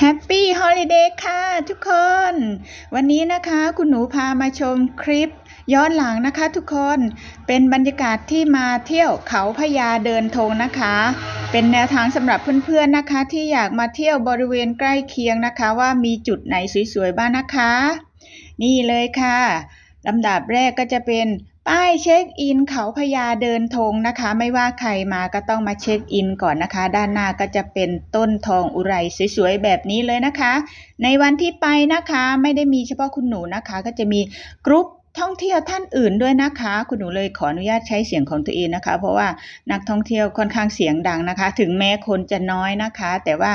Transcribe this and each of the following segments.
แฮปปี้ฮอลิเดย์ค่ะทุกคน วันนี้นะคะคุณหนูพามาชมคลิป ย้อนหลังนะคะทุกคนเป็นบรรยากาศที่มาเที่ยวเขาพญาเดินธงนะคะ เป็นแนวทางสำหรับเพื่อนๆนะคะ ที่อยากมาเที่ยวบริเวณใกล้เคียงนะคะ ว่ามีจุดไหนสวยๆบ้างนะคะ นี่เลยค่ะลำดับแรกก็จะเป็น ป้ายเช็คอินเขาพญาเดินธงนะคะ ไม่ว่าใครมาก็ต้องมาเช็คอินก่อนนะคะ ด้านหน้าก็จะเป็นต้นทองอุไรสวยๆแบบนี้เลยนะคะ ในวันที่ไปนะคะไม่ได้มีเฉพาะคุณหนูนะคะ ก็จะมีกรุ๊ปท่องเที่ยวท่านอื่นด้วยนะคะ คุณหนูเลยขออนุญาตใช้เสียงของตัวเองนะคะ เพราะว่านักท่องเที่ยวค่อนข้างเสียงดังนะคะ ถึงแม้คนจะน้อยนะคะ แต่ว่า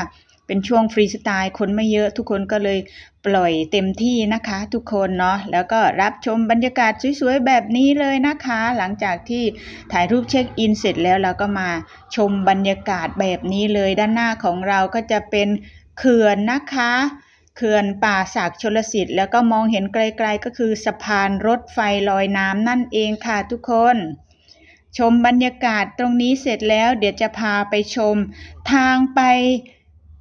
เป็นช่วงฟรีสไตล์คนไม่เยอะทุกคนก็เลยปล่อยเต็มที่นะคะ ทุกคนเนาะแล้วก็รับชมบรรยากาศสวยๆแบบนี้เลยนะคะ หลังจากที่ถ่ายรูปเช็คอินเสร็จแล้วเราก็มาชมบรรยากาศแบบนี้เลยด้านหน้าของเราก็จะเป็นเขื่อนนะคะเขื่อนป่าศักดิ์ชลสิทธิ์แล้วก็มองเห็นไกลๆก็คือสะพานรถไฟลอยน้ำนั่นเองค่ะทุกคน ชมบรรยากาศตรงนี้เสร็จแล้วเดี๋ยวจะพาไปชมทางไป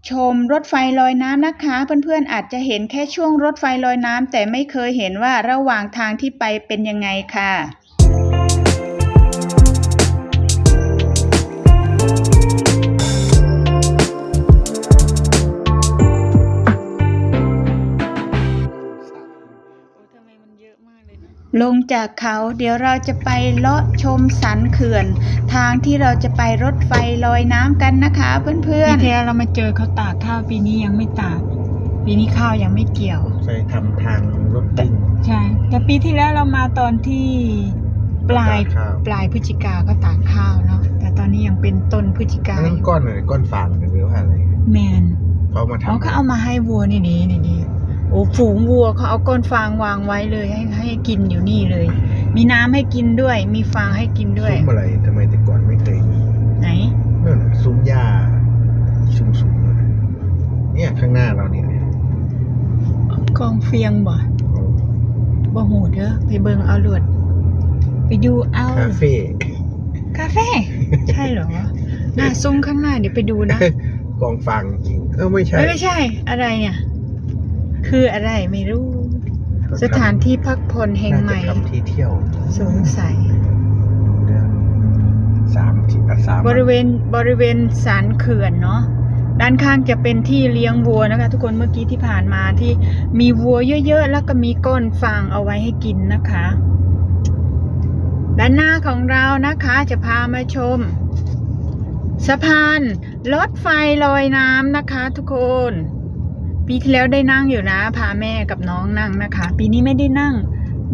ชมรถไฟลอยน้ำนะคะ เพื่อนๆอาจจะเห็นแค่ช่วงรถไฟลอยน้ำแต่ไม่เคยเห็นว่าระหว่างทางที่ไปเป็นยังไงค่ะ ลงจากเขาเดี๋ยวเราจะไปเลาะชมสันเขื่อน ทางที่เราจะไปรถไฟลอยน้ำกันนะคะ เพื่ปีอนที่แล้วเรามาเจอเขาตากข้าวปีนี้ยังไม่ตากปีนี้ข้าวยังไม่เกี่ยวใช้ทำทางรถติ่งใช่แต่ปีที่แล้วเรามาตอนที่ปลายตากข้าวปลายพฤศจิกาก็ตากข้าวเนาะแต่ตอนนี้ยังเป็นต้นพฤศจิกาอันนั้นอยู่ก้อนอะไรก้อนฟางหรือว่าอะไรแมนเขามาอ๋อทำเขาเอามาให้วัวนี่ดีนี่ดี โอ้ฝูงวัวเขาเอาก้อนฟางวางไว้เลยให้ให้กินอยู่นี่เลย มีน้ำให้กินด้วย มีฟางให้กินด้วย ซุ้มอะไรทำไมแต่ก่อนไม่เคยมีไหน นั่นน่ะซุ้มหญ้าสูงสูงๆเนี่ยข้างหน้าเราเนี่ยกองเฟียงบ่เอาบ่หูเด้อไปเบิ่งเอาหลวด ไปดูเอา คาเฟ่คาเฟ่ ใช่เหรอหน้าซุ้มข้างหน้าเดี๋ยวไปดูนะ กองฟางจริงเออไม่ใช่ เอ้ยไม่ใช่อะไรเนี่ย คืออะไรไม่รู้ สถานที่พักผ่อนแห่งใหม่น่าจะทำที่เที่ยวสงสัย เดือนสามที่อะสามบริเวณบริเวณสันเขื่อนเนาะด้านข้างจะเป็นที่เลี้ยงวัวนะคะ ทุกคนเมื่อกี้ที่ผ่านมาที่มีวัวเยอะๆ แล้วก็มีก้อนฟางเอาไว้ให้กินนะคะ ด้านหน้าของเรานะคะจะพามาชม สะพานรถไฟลอยน้ำนะคะ ทุกคน ปีที่แล้วได้นั่งอยู่นะ พาแม่กับน้องนั่งนะคะ ปีนี้ไม่ได้นั่ง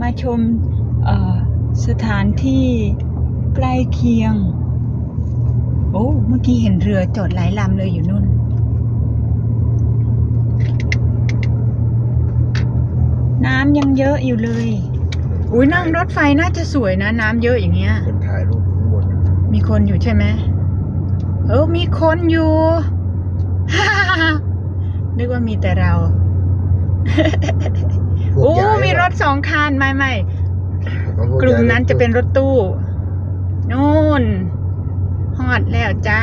มาชมเอ่อสถานที่ใกล้เคียง โอ้เมื่อกี้เห็นเรือจอดหลายลำเลยอยู่นู่น น้ำยังเยอะอยู่เลย อุ้ยนั่งรถไฟน่าจะสวยนะ น้ำเยอะอย่างเงี้ย คนถ่ายรูปข้างบนน่ะมีคนอยู่ใช่ไหมเออมีคนอยู่ นึกว่ามีแต่เรา พวโอ้ ย้ายมีรถสองคันไม่ไม่ของพวกลุ่มย้ายนั้นจะเป็นรถตู้ นู่น ฮอดแล้วจ้า